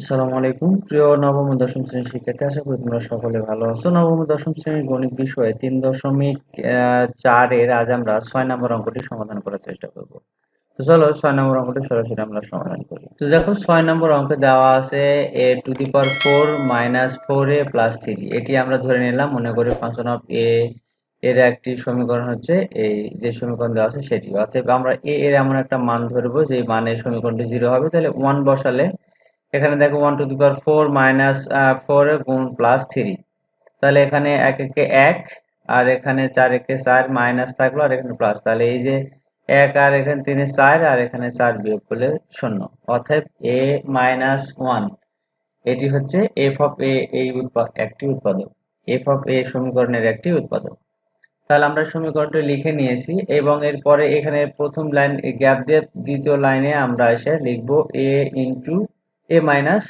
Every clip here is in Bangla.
আসসালামু আলাইকুম। প্রিয় নবম দশম শ্রেণির শিক্ষার্থী আশা করি তোমরা সকলে ভালো আছো। নবম দশম শ্রেণির গণিত বিষয়ে তিন দশমিক আহ, চারের আজ আমরা ছয় নম্বর অঙ্কটি সমাধান করার চেষ্টা করব। তো চলো ছয় নম্বর অঙ্কটি সরাসরি আমরা সমাধান করি। তো দেখো ছয় নম্বর অঙ্কে দেওয়া আছে a to the power four minus four a plus three এটি আমরা ধরে নিলাম মনে করি ফাংশন অফ এ এর একটি সমীকরণ হচ্ছে এই যে সমীকরণ দেওয়া আছে সেটি। অতএব আমরা এ এর এমন একটা মান ধরবো যে মানের সমীকরণটি জিরো হবে। তাহলে ওয়ান বসালে এখানে দেখো one to the power four minus four গুণ প্লাস থ্রি তাহলে এখানে এক একে এক, আর এখানে চার একে চার মাইনাস থাকল, আর এখানে প্লাস তাহলে এই যে এক আর এখানে তিনে চার, আর এখানে চার বিয়োগ করলে শূন্য। অতএব এ মাইনাস ওয়ান এটি হচ্ছে এফ অফ এ এই একটি উৎপাদক। এফ অফ এ সমীকরণের একটি উৎপাদক। তাহলে আমরা সমীকরণটি লিখে নিয়েছি, এবং এরপরে এখানে প্রথম লাইন গ্যাপ দিয়ে দ্বিতীয় লাইনে আমরা এসে লিখব a into a minus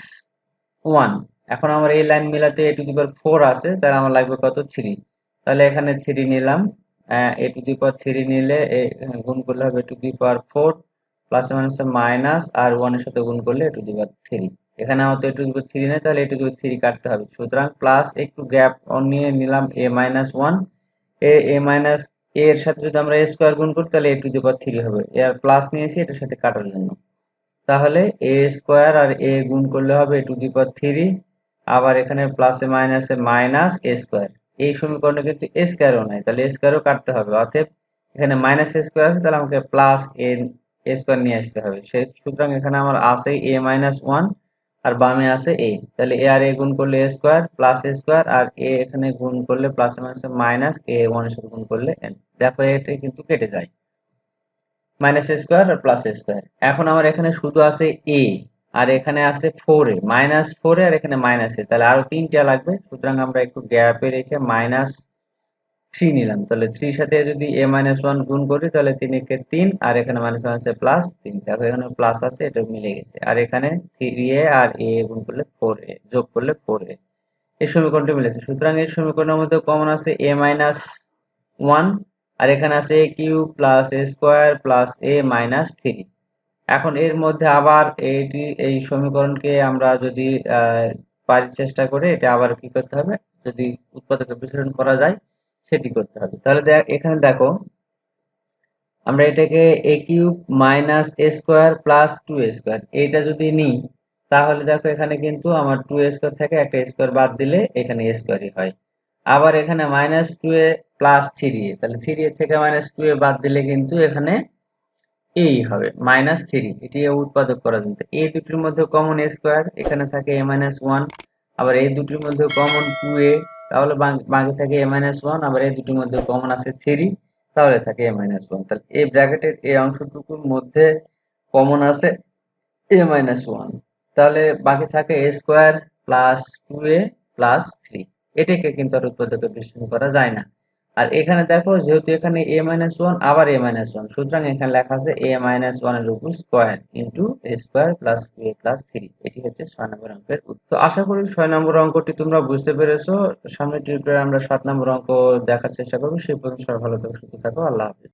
one এখন আমার এই লাইন মিলাতে এ টু দি পাওয়ার ফোর আছে, তাহলে আমার লাগবে কত? থ্রি তাহলে এখানে থ্রি নিলাম। এ টু দি পাওয়ার থ্রি নিলে গুণ করলে হবে to the power four plus minus minus আর ওয়ানের সাথে গুণ করলে এ টু দি পাওয়ার থ্রি এখানে আমার তো এ টু দি পাওয়ার থ্রি নেই, তাহলে এ টু দি পাওয়ার থ্রি কাটতে হবে। সুতরাং প্লাস একটু গ্যাপ নিয়ে নিলাম a minus one a a minus এর সাথে যদি আমরা এ স্কোয়ার গুণ করি, তাহলে এ টু দি পাওয়ার থ্রি হবে। এর প্লাস নিয়েছি, এটার সাথে কাটার জন্য। তাহলে এ স্কোয়ার আর এ গুণ করলে হবে টু দি পাওয়ার থ্রি আবার এখানে প্লাসে মাইনাসে মাইনাস এ স্কোয়ার এই সমীকরণে কিন্তু এ স্কোয়ারও নাই, তাহলে এ স্কোয়ারও কাটতে হবে। অতএব এখানে মাইনাস এ স্কোয়ার আছে, তাহলে আমাকে প্লাস এ স্কোয়ার নিয়ে আসতে হবে। সে, সুতরাং এখানে আমার আছে এ মাইনাস ওয়ান আর বামে আছে এ তাহলে এ আর এ গুণ করলে a square plus a square R a এখানে গুণ করলে প্লাসে মাইনাসে মাইনাস এ ওয়ানের সাথে গুণ করলে এন দেখো এটা কিন্তু কেটে যায়। মাইনাস স্কোয়ার আর প্লাস স্কোয়ার এখন আমার এখানে শুধু আছে এ আর এখানে আছে four a minus four a আর এখানে মাইনাস এ তাহলে আরও তিনটা লাগবে। সুতরাং আমরা একটু গ্যাপে রেখে মাইনাস থ্রি নিলাম। তাহলে থ্রির সাথে যদি এ মাইনাস ওয়ান গুণ করি, তাহলে তিন একে তিন, আর এখানে মাইনাস ওয়ান আছে প্লাস তিন। দেখো এখানে প্লাস আছে, এটা মিলে গেছে। আর এখানে থ্রি এ আর এ গুণ করলে ফোর এ যোগ করলে ফোর এ এই সমীকরণটি মিলেছে। সুতরাং এই সমীকরণের মধ্যে কমন আছে এ মাইনাস ওয়ান আর এখানে আছে a cube plus a square plus a minus three. এখন এর মধ্যে আবার এইটি এই সমীকরণকে আমরা যদি পারি চেষ্টা করে এটা আবার কি করতে হবে? যদি উৎপাদকে বিশ্লেষণ করা যায়, সেটি করতে হবে। তাহলে এখানে দেখো, আমরা এটাকে a cube minus a square plus two a square এইটা যদি নিই, তাহলে দেখো এখানে কিন্তু আমার টু এ স্কোয়ার থেকে একটা স্কোয়ার বাদ দিলে এখানে স্কোয়ারই হয়। আবার এখানে minus two a plus three a, তাহলে থ্রি এ থেকে মাইনাস টু এ বাদ দিলে কিন্তু এখানে এই হবে মাইনাস থ্রি এটি উৎপাদক করা যেত এই দুটির মধ্যে কমন এ স্কোয়ার এখানে থাকে এ মাইনাস ওয়ান আবার এই দুটির মধ্যে কমন টু এ তাহলে বাকি থাকে এ মাইনাস ওয়ান আবার এই দুটির মধ্যে কমন আছে থ্রি তাহলে থাকে এ মাইনাস ওয়ান তাহলে এই ব্র্যাকেটের এই অংশটুকুর মধ্যে কমন আছে এ মাইনাস ওয়ান তাহলে বাকি থাকে a square plus two a plus three এটাকে কিন্তু আর উৎপাদকে বিশ্লেষণ করা যায় না। আর এখানে দেখো, যেহেতু এখানে এ মাইনাস ওয়ান আবার এ মাইনাস ওয়ান সুতরাং এখানে লেখা আছে এ মাইনাস ওয়ানের উপর square into square plus two a plus three এটি হচ্ছে ছয় নম্বর অঙ্কের তো আশা করি ছয় নম্বর অঙ্কটি তোমরা বুঝতে পেরেছ। সামনে টিউটোরিয়ালে আমরা সাত নম্বর অঙ্ক দেখার চেষ্টা করব। সেই পর্যন্ত সবাই ভালো থাকো, সুস্থ থাকো। আল্লাহ হাফিজ।